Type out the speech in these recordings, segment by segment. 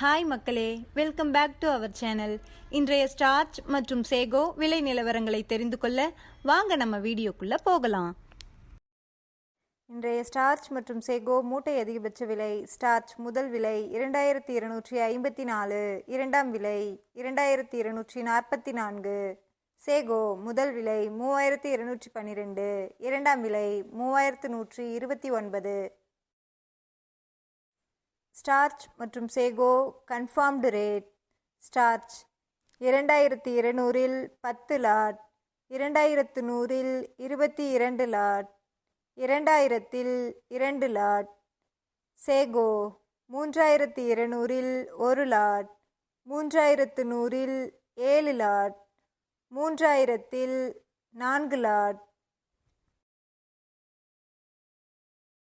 Hi மக்களே. Welcome back to our channel இன்றைய starch மற்றும் சேகோ விலை நிலவரங்களை தெரிந்து கொள்ள வாங்க நம்ம வீடியோக்குள்ளே போகலாம். இன்றைய ஸ்டார்ச் மற்றும் சேகோ மூட்டை அதிகபட்ச விலை ஸ்டார்ச் முதல் விலை இரண்டாயிரத்தி இருநூற்றி ஐம்பத்தி நாலு இரண்டாம் விலை இரண்டாயிரத்தி இருநூற்றி நாற்பத்தி நான்கு சேகோ முதல் விலை மூவாயிரத்தி இருநூற்றி பன்னிரெண்டு இரண்டாம் விலை மூவாயிரத்து நூற்றி இருபத்தி ஒன்பது ஸ்டார்ச் மற்றும் சேகோ கன்ஃபார்ம்டு ரேட் ஸ்டார்ச் இரண்டாயிரத்தி இருநூறில் பத்து லாட் இரண்டாயிரத்து நூறில் இருபத்தி இரண்டு லாட் இரண்டாயிரத்தில் இரண்டு லாட். சேகோ மூன்றாயிரத்தி இருநூறில் ஒரு லாட் மூன்றாயிரத்து நூறில் ஏழு லாட் மூன்றாயிரத்தில் நான்கு லாட்.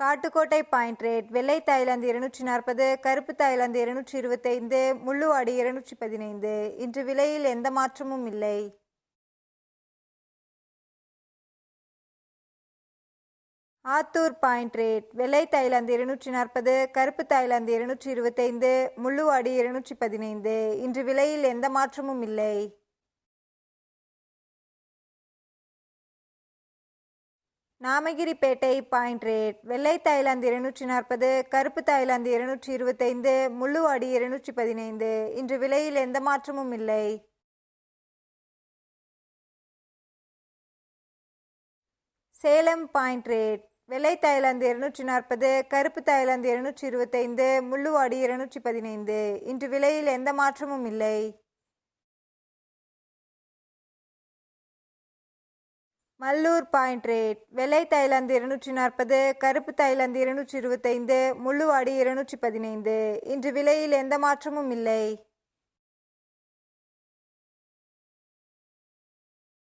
காட்டுக்கோட்டை பாயிண்ட் ரேட் வெள்ளை தாய்லாந்து இருநூற்றி நாற்பது கருப்பு தாய்லாந்து இருநூற்றி இருபத்தைந்து முள்ளுவாடி இருநூற்றி பதினைந்து இன்று விலையில் எந்த மாற்றமும் இல்லை. ஆத்தூர் பாயிண்ட் ரேட் வெள்ளை தாய்லாந்து இருநூற்றி நாற்பது கருப்பு தாய்லாந்து இருநூற்றி இருபத்தைந்து முள்ளுவாடி இருநூற்றி பதினைந்து இன்று விலையில் எந்த மாற்றமும் இல்லை. நாமகிரிப்பேட்டை பாயிண்ட் ரேட் வெள்ளை தாய்லாந்து இருநூற்றி நாற்பது கருப்பு தாய்லாந்து இருநூற்றி இருபத்தைந்து முள்ளுவாடி இருநூற்றி பதினைந்து. இன்று விலையில் எந்த மாற்றமும் இல்லை. சேலம் பாயிண்ட் ரேட் வெள்ளை தாய்லாந்து இருநூற்றி நாற்பது கருப்பு தாய்லாந்து இருநூற்றி இருபத்தைந்து முள்ளுவாடி இருநூற்றி பதினைந்து. இன்று விலையில் எந்த மாற்றமும் இல்லை. Mallur point rate. வெள்ளை தைலாந்து இருநூற்றி நாற்பது கருப்பு தைலாந்து இருநூற்றி இருபத்தைந்து முள்ளுவாடி இருநூற்றி பதினைந்து. இன்று விலையில் எந்த மாற்றமும் இல்லை.